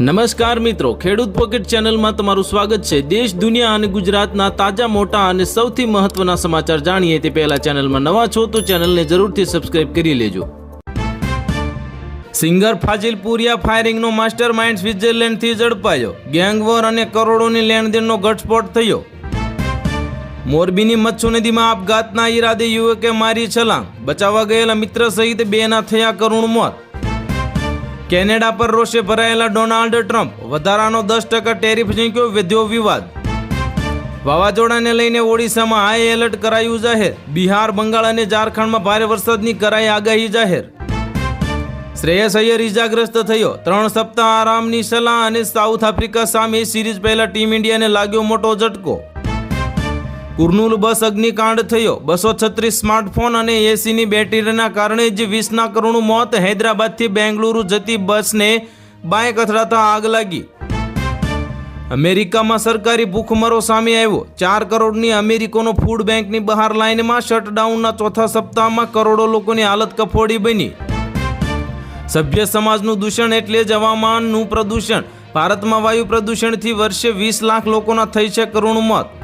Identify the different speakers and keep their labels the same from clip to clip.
Speaker 1: નમસ્કાર મિત્રો, ખેડૂત પોકેટ ચેનલમાં તમારું સ્વાગત છે. દેશ, દુનિયા અને ગુજરાતના તાજા, મોટા અને સૌથી મહત્વના સમાચાર જાણીએ તે પહેલા ચેનલમાં નવા છો તો ચેનલને જરૂરથી સબસ્ક્રાઇબ કરી લેજો. સિંગર ફાજિલ પુરિયા ફાયરિંગનો માસ્ટર માઇન્ડ સ્વિટ્ઝરલેન્ડથી ઝડપાયો. ગેંગવોર અને કરોડોની લેણદેણનો ઘટસ્ફોટ થયો. મોરબીની મચ્છુ નદીમાં આપઘાતના ઈરાદે યુવકે મારી છલાંગ. બચાવવા ગયેલા મિત્ર સહિત બેના થયા કરુણ મોત. કેનેડા પર રોષે ભરાયેલા ડોનાલ્ડ ટ્રમ્પ વધારાનો દસ ટકા ટેરિફ ઝીંક્યો વધ્યો વિવાદ. વાવાઝોડાને લઈને ઓડિશામાં હાઈ એલર્ટ કરાયું જાહેર. બિહાર, બંગાળ અને ઝારખંડમાં ભારે વરસાદની કરાઈ આગાહી જાહેર. શ્રેયસ અય્યર ઇજાગ્રસ્ત થયો. ત્રણ સપ્તાહ આરામની સલાહ અને સાઉથ આફ્રિકા સામે સિરીઝ પહેલા ટીમ ઇન્ડિયાને લાગ્યો મોટો ઝટકો. કુર્નૂલ બસ અગ્નિકાંડ થયો. બસો છત્રીસ સ્માર્ટફોન અને એસીની બેટરીના કારણે જ વીસના કરોડનું મોત હૈદરાબાદથી બેંગલુરુ જતી બસને બાઇક અથડાતા આગ લાગી. અમેરિકામાં સરકારી ભૂખમરો સામે આવ્યો. ચાર કરોડની અમેરિકોનો ફૂડ બેંકની બહાર લાઇનમાં શટડાઉનના ચોથા સપ્તાહમાં કરોડો લોકોની હાલત કફોડી બની. સભ્ય સમાજનું દૂષણ એટલે જ હવામાનનું પ્રદૂષણ. ભારતમાં વાયુ પ્રદૂષણથી વર્ષે વીસ લાખ લોકોના થઈ છે કરોડ મોત.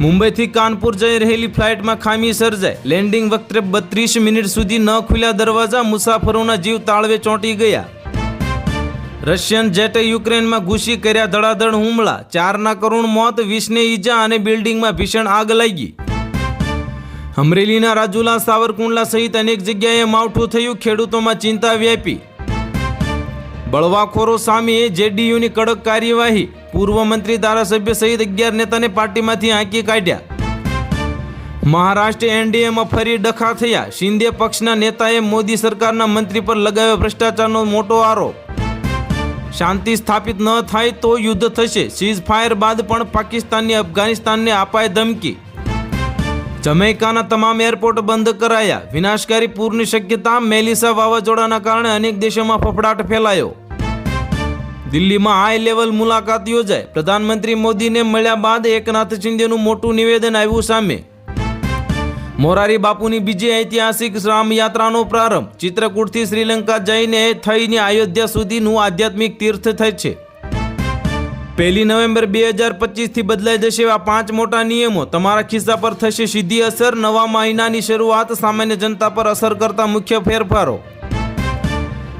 Speaker 1: મુંબઈથી કાનપુર જઈ રહેલી ફ્લાઇટમાં ખામી સર્જાઈ. લેન્ડિંગ વખતે બત્રીસ મિનિટ સુધી ન ખુલ્યા દરવાજા મુસાફરોના જીવ તાળવે ચોંટી ગયા. રશિયન જેટે યુક્રેનમાં ઘૂસી કર્યા ધડાધડ હુમલા. ચારના કરુણ મોત, વીસને ઈજા અને બિલ્ડિંગમાં ભીષણ આગ લાગી. અમરેલીના રાજુલા સાવરકુંડલા સહિત અનેક જગ્યાએ માવઠું થયું, ખેડૂતોમાં ચિંતા વ્યાપી. બળવાખોરો સામે જેડીયુની કડક કાર્યવાહી. પૂર્વ મંત્રી ધારાસભ્ય સહિત અગિયાર નેતાને પાર્ટીમાંથી હાંકી કાઢ્યા. મહારાષ્ટ્ર એનડીએમાં ફરી ડખા થયા. શિંદે પક્ષના નેતાએ મોદી સરકારના મંત્રી પર લગાવ્યો ભ્રષ્ટાચારનો મોટો આરોપ. શાંતિ સ્થાપિત ન થાય તો યુદ્ધ થશે. સીઝ ફાયર બાદ પણ પાકિસ્તાનની અફઘાનિસ્તાનને અપાય ધમકી. જમૈકાના તમામ એરપોર્ટ બંધ કરાયા. વિનાશકારી પૂરની શક્યતા મેલિસા વાવાઝોડાના કારણે અનેક દેશોમાં ફફડાટ ફેલાયો. દિલ્હીમાં હાઈ લેવલ મુલાકાત યોજાય પ્રધાનમંત્રી મોદીને મળ્યા બાદ એકનાથ શિંદેનું મોટું નિવેદન આવ્યું સામે. મોરારી બાપુની બીજી ઐતિહાસિક રામ યાત્રાનો પ્રારંભ. ચિત્રકૂટથી શ્રીલંકા જઈને થઈને અયોધ્યા સુધીનું આધ્યાત્મિક તીર્થ થાય છે. પહેલી નવેમ્બર બે હજાર પચીસથી બદલાઈ જશે એવા પાંચ મોટા નિયમો. તમારા ખિસ્સા પર થશે સીધી અસર. નવા મહિનાની શરૂઆત સામાન્ય જનતા પર અસર કરતા મુખ્ય ફેરફારો.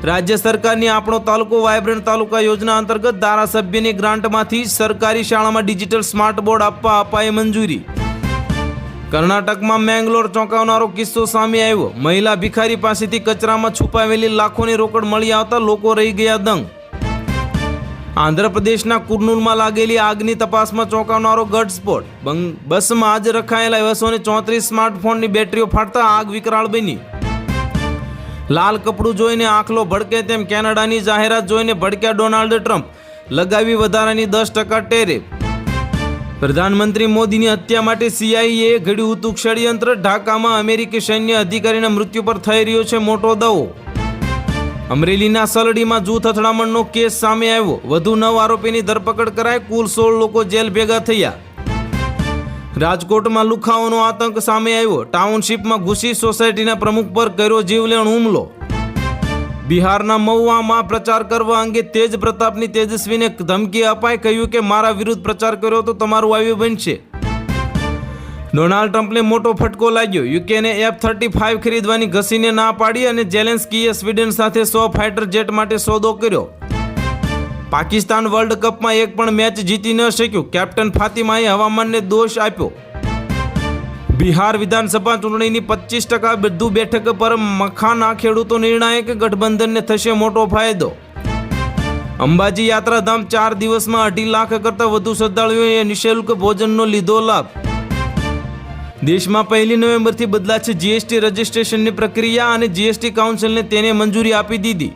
Speaker 1: રાજ્ય સરકારની આપણો તાલુકો વાયબ્રન્ટ તાલુકા યોજના અંતર્ગત ધારાસભ્યની ગ્રાન્ટમાંથી સરકારી શાળામાં ડિજિટલ સ્માર્ટ બોર્ડ આપવા અપાય મંજૂરી. કર્ણાટકમાં મેંગ્લોર ચોંકાવનારો કિસ્સો સામે આવ્યો. મહિલા ભિખારી પાસેથી કચરામાં છુપાવેલી લાખોની રોકડ મળી આવતા લોકો રહી ગયા દંગ. આંધ્રપ્રદેશના કુર્નૂલમાં લાગેલી આગની તપાસમાં ચોંકાવનારો ઘટસ્ફોટ. બંગ- બસમાં આજ રખાયેલા બસો ચોત્રીસ સ્માર્ટફોનની બેટરીઓ ફાટતા આગ વિકરાળ બની. લાલ કપડું જોઈને આંખલો ભડકે તેમ કેનેડાની જાહેરાત જોઈને ભડક્યા ડોનાલ્ડ ટ્રમ્પ. લગાવી વધારાની દસ ટકા ટેરે. પ્રધાનમંત્રી મોદીની હત્યા માટે સીઆઈએ ઘડ્યું હતું ષડયંત્ર. ઢાકામાં અમેરિકી સૈન્ય અધિકારીના મૃત્યુ પર થઈ રહ્યો છે મોટો દાવો. અમરેલીના સલડીમાં જૂથ અથડામણનો કેસ સામે આવ્યો. વધુ નવ આરોપીની ધરપકડ કરાઈ, કુલ સોળ લોકો જેલ ભેગા થયા. રાજકોટમાં લુખાઓનો આતંક સામે આવ્યો. ટાઉનશીપમાં ઘૂસી સોસાયટીના પ્રમુખ પર કર્યો જીવલેણ હુમલો. બિહારના મહુવામાં પ્રચાર કરવા અંગે તેજ પ્રતાપની તેજસ્વીને ધમકી અપાઈ, કહ્યું કે મારા વિરુદ્ધ પ્રચાર કર્યો તો તમારું આવ્યું બનશે. ડોનાલ્ડ ટ્રમ્પને મોટો ફટકો લાગ્યો. યુકેને એફ થર્ટી ફાઇવ ખરીદવાની ઘસીને ના પાડી અને જેલેન્સ્કીએ સ્વીડન સાથે સો ફાઇટર જેટ માટે સોદો કર્યો. પાકિસ્તાન વર્લ્ડ કપમાં એક પણ મેચ જીતી ન શક્યું. કેપ્ટન ફાતિમાએ હવામાનને દોષ આપ્યો. બિહાર વિધાનસભા ચૂંટણીની પચીસ ટકા બધું બેઠક પર મખાના ખેડૂતો નિર્ણાયક ગઠબંધનને થશે મોટો ફાયદો. અંબાજી યાત્રાધામ ચાર દિવસમાં અઢી લાખ કરતાં વધુ શ્રદ્ધાળુઓએ નિઃશુલ્ક ભોજનનો લીધો લાભ. દેશમાં પહેલી નવેમ્બરથી બદલાશે જીએસટી રજિસ્ટ્રેશનની પ્રક્રિયા અને જીએસટી કાઉન્સિલને તેને મંજૂરી આપી દીધી.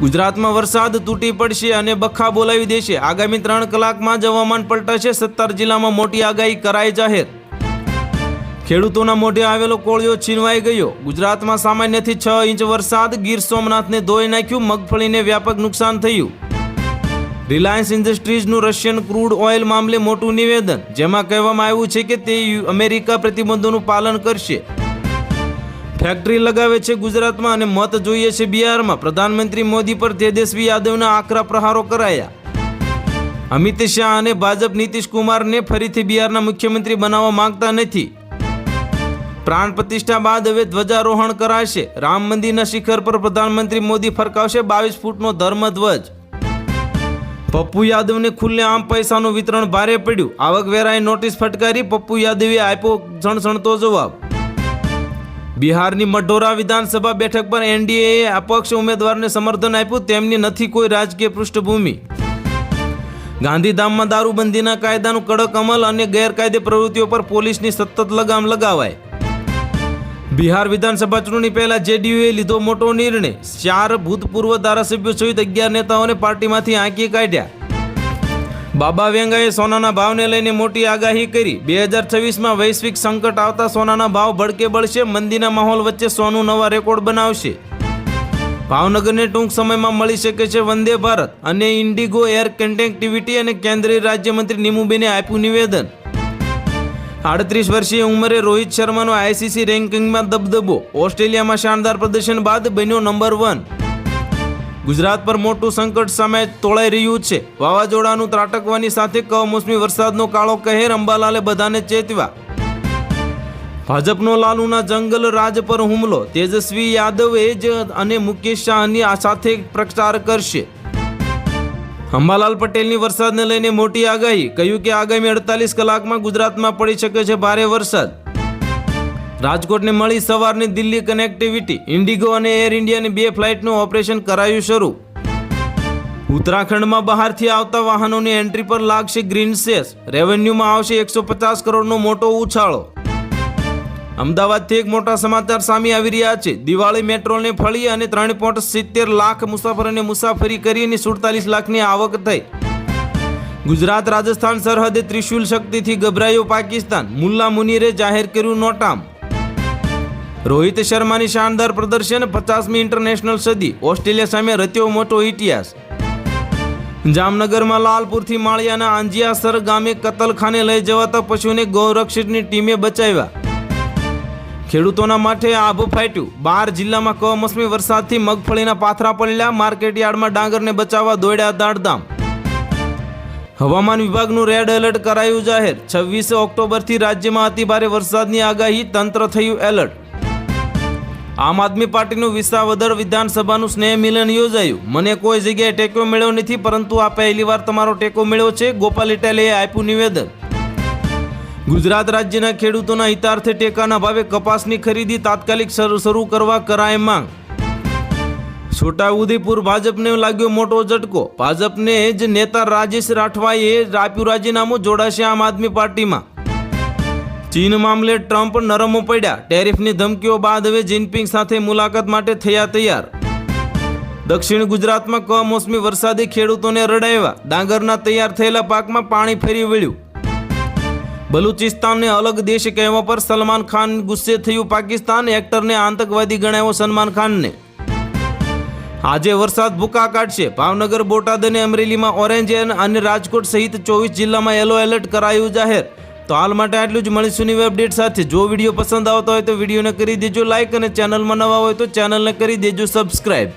Speaker 1: ગુજરાતમાં વરસાદ તૂટી પડશે અને બખા બોલાવી દેશે. આગામી ત્રણ કલાકમાં જ હવામાન પલટાશે. સત્તર જિલ્લામાં મોટી આગાહી કરાઈ જાહેર. ખેડૂતોના મોઢે આવેલો કોળિયો છીનવાઈ ગયો. ગુજરાતમાં સામાન્યથી છ ઇંચ વરસાદ. ગીર સોમનાથને ધોઈ નાખ્યું. મગફળીને વ્યાપક નુકસાન થયું. રિલાયન્સ ઇન્ડસ્ટ્રીઝનું રશિયન ક્રૂડ ઓઇલ મામલે મોટું નિવેદન. જેમાં કહેવામાં આવ્યું છે કે તે અમેરિકા પ્રતિબંધોનું પાલન કરશે. ફેક્ટરી લગાવે છે ગુજરાતમાં અને મત જોઈએ છે બિહારમાં. પ્રધાનમંત્રી મોદી પર તેજસ્વી યાદવના આકરા પ્રહારો કરાયા. અમિત શાહ અને ભાજપ નીતિશ કુમારને ફરીથી બિહારના મુખ્યમંત્રી બનાવવા માંગતા નથી. પ્રાણ પ્રતિષ્ઠા બાદ હવે ધ્વજારોહણ કરાશે. રામ મંદિરના શિખર પર પ્રધાનમંત્રી મોદી ફરકાવશે બાવીસ ફૂટનો ધર્મધ્વજ. પપ્પુ યાદવને ખુલ્લેઆમ પૈસાનું વિતરણ ભારે પડ્યું. આવકવેરાએ નોટિસ ફટકારી પપ્પુ યાદવે આપ્યો સણસણતો જવાબ. બિહારની મઢોરા વિધાનસભા બેઠક પર એનડીએએ અપક્ષ ઉમેદવારને સમર્થન આપ્યું, તેમની નથી કોઈ રાજકીય પૃષ્ઠભૂમિ. ગાંધીધામમાં દારૂબંધીના કાયદાનું કડક અમલ અને ગેરકાયદે પ્રવૃત્તિઓ પર પોલીસની સતત લગામ લગાવાય. બિહાર વિધાનસભા ચૂંટણી પહેલા જેડીયુએ લીધો મોટો નિર્ણય. ચાર ભૂતપૂર્વ ધારાસભ્યો સહિત અગિયાર નેતાઓને પાર્ટીમાંથી આંકી કાઢ્યા. બાબા વેંગાએ સોનાના ભાવને લઈને મોટી આગાહી કરી. બે હજાર છવ્વીસમાં વૈશ્વિક સંકટ આવતા સોનાના ભાવ ભડકે બળશે, મંદીના માહોલ વચ્ચે સોનું નવા રેકોર્ડ બનાવશે. ભાવનગરને ટૂંક સમયમાં મળી શકે છે વંદે ભારત અને ઇન્ડિગો એર કનેક્ટિવિટી અને કેન્દ્રીય રાજ્યમંત્રી નીમુબેને આપ્યું નિવેદન. આડત્રીસ વર્ષીય ઉંમરે રોહિત શર્માનો આઈસીસી રેન્કિંગમાં દબદબો. ઓસ્ટ્રેલિયામાં શાનદાર પ્રદર્શન બાદ બન્યો નંબર વન. ગુજરાત પર મોટું સંકટ સામે તોળાઈ રહ્યું છે. વાવાઝોડાનું ત્રાટકવાની સાથે કમોસમી વરસાદનો કાળો કહેર અંબાલાલે બધાને ચેતવા ભાજપનો લાલુના જંગલ રાજ પર હુમલો, તેજસ્વી યાદવે જ અને મુકેશ શાહની સાથે પ્રચાર કરશે. અંબાલાલ પટેલની વરસાદને લઈને મોટી આગાહી, કહ્યું કે આગામી અડતાલીસ કલાકમાં ગુજરાતમાં પડી શકે છે ભારે વરસાદ. રાજકોટને મળી સવારની દિલ્હી કનેક્ટિવિટી ઇન્ડિગો અને એર ઇન્ડિયાની બે ફ્લાઇટનું ઓપરેશન કરાયું શરૂ. ઉત્તરાખંડમાં બહારથી આવતા વાહનોની એન્ટ્રી પર લાગશે ગ્રીન સેસ. રેવન્યુમાં આવશે એકસો પચાસ કરોડનો મોટો ઉછાળો. અમદાવાદથી એક મોટા સમાચાર સામે આવી રહ્યા છે. દિવાળી મેટ્રોને ફળી અને ત્રણ પોઈન્ટ સિત્તેર લાખ મુસાફરોને મુસાફરી કરી અને સુડતાલીસ લાખની આવક થઈ. ગુજરાત રાજસ્થાન સરહદે ત્રિશુલ શક્તિથી ગભરાયો પાકિસ્તાન. મુલ્લા મુનીરે જાહેર કર્યું નોટામ. રોહિત શર્માની શાનદાર પ્રદર્શન પચાસમી ઇન્ટરનેશનલ સદી. ઓસ્ટ્રેલિયા સામે રચ્યો મોટો ઇતિહાસ. જામનગરમાં લાલપુરથી માળિયાના આંજિયાસર ગામે કતલખાને લઈ જવાતા પશુને ગૌરક્ષિતની ટીમે બચાવ્યા. ખેડૂતોના માટે આભ ફાટ્યું. બાર જિલ્લામાં કમોસમી વરસાદથી મગફળીના પાથરા પડ્યા માર્કેટયાર્ડમાં ડાંગરને બચાવવા દોડ્યા દાડધામ. હવામાન વિભાગનું રેડ એલર્ટ કરાયું જાહેર. છવ્વીસ ઓક્ટોબરથી રાજ્યમાં અતિભારે વરસાદની આગાહી તંત્ર થયું એલર્ટ. આમ આદમી પાર્ટીનું વિસાવદર વિધાનસભાનું સ્નેહ મિલન યોજાયું. મને કોઈ જગ્યાએ ટેકો મળ્યો નથી, પરંતુ આ પહેલીવાર તમારો ટેકો મળ્યો છે. ગોપાલ ઇટાલીએ આપ્યું નિવેદન. ગુજરાત રાજ્યના ખેડૂતોના હિતાર્થે ટેકાના ભાવે કપાસની ખરીદી તાત્કાલિક શરૂ શરૂ કરવા કરાય માંગ. છોટાઉદેપુર ભાજપને લાગ્યો મોટો ઝટકો. ભાજપને જ નેતા રાજેશ રાઠવાએ આપ્યું રાજીનામું જોડાશે આમ આદમી પાર્ટીમાં. ચીન મામલે ટ્રમ્પ નરમો પડ્યા. ટેરિફની ધમકીઓ બાદ હવે જિનપિંગ સાથે મુલાકાત માટે થયા તૈયાર. દક્ષિણ ગુજરાતમાં કમોસમી વરસાદી ખેડૂતોને રડાવ્યા. ડાંગરના તૈયાર થયેલા પાકમાં પાણી ફરી વળ્યું. બલુચિસ્તાનને અલગ દેશ કહેવા પર સલમાન ખાન ગુસ્સે થયું પાકિસ્તાન. એક્ટરને આતંકવાદી ગણાવ્યો સલમાન ખાનને. આજે વરસાદ ભૂકા કાઢશે. ભાવનગર, બોટાદ અને અમરેલીમાં ઓરેન્જ અને રાજકોટ સહિત ચોવીસ જિલ્લામાં યલો એલર્ટ કરાયું જાહેર. તો હાલ માટે આટલું જ મળીશું નવી અપડેટ સાથે. જો વીડિયો પસંદ આવતો હોય તો વિડીયોને કરી દેજો લાઇક અને ચેનલમાં નવા હોય તો ચેનલને કરી દેજો સબસ્ક્રાઈબ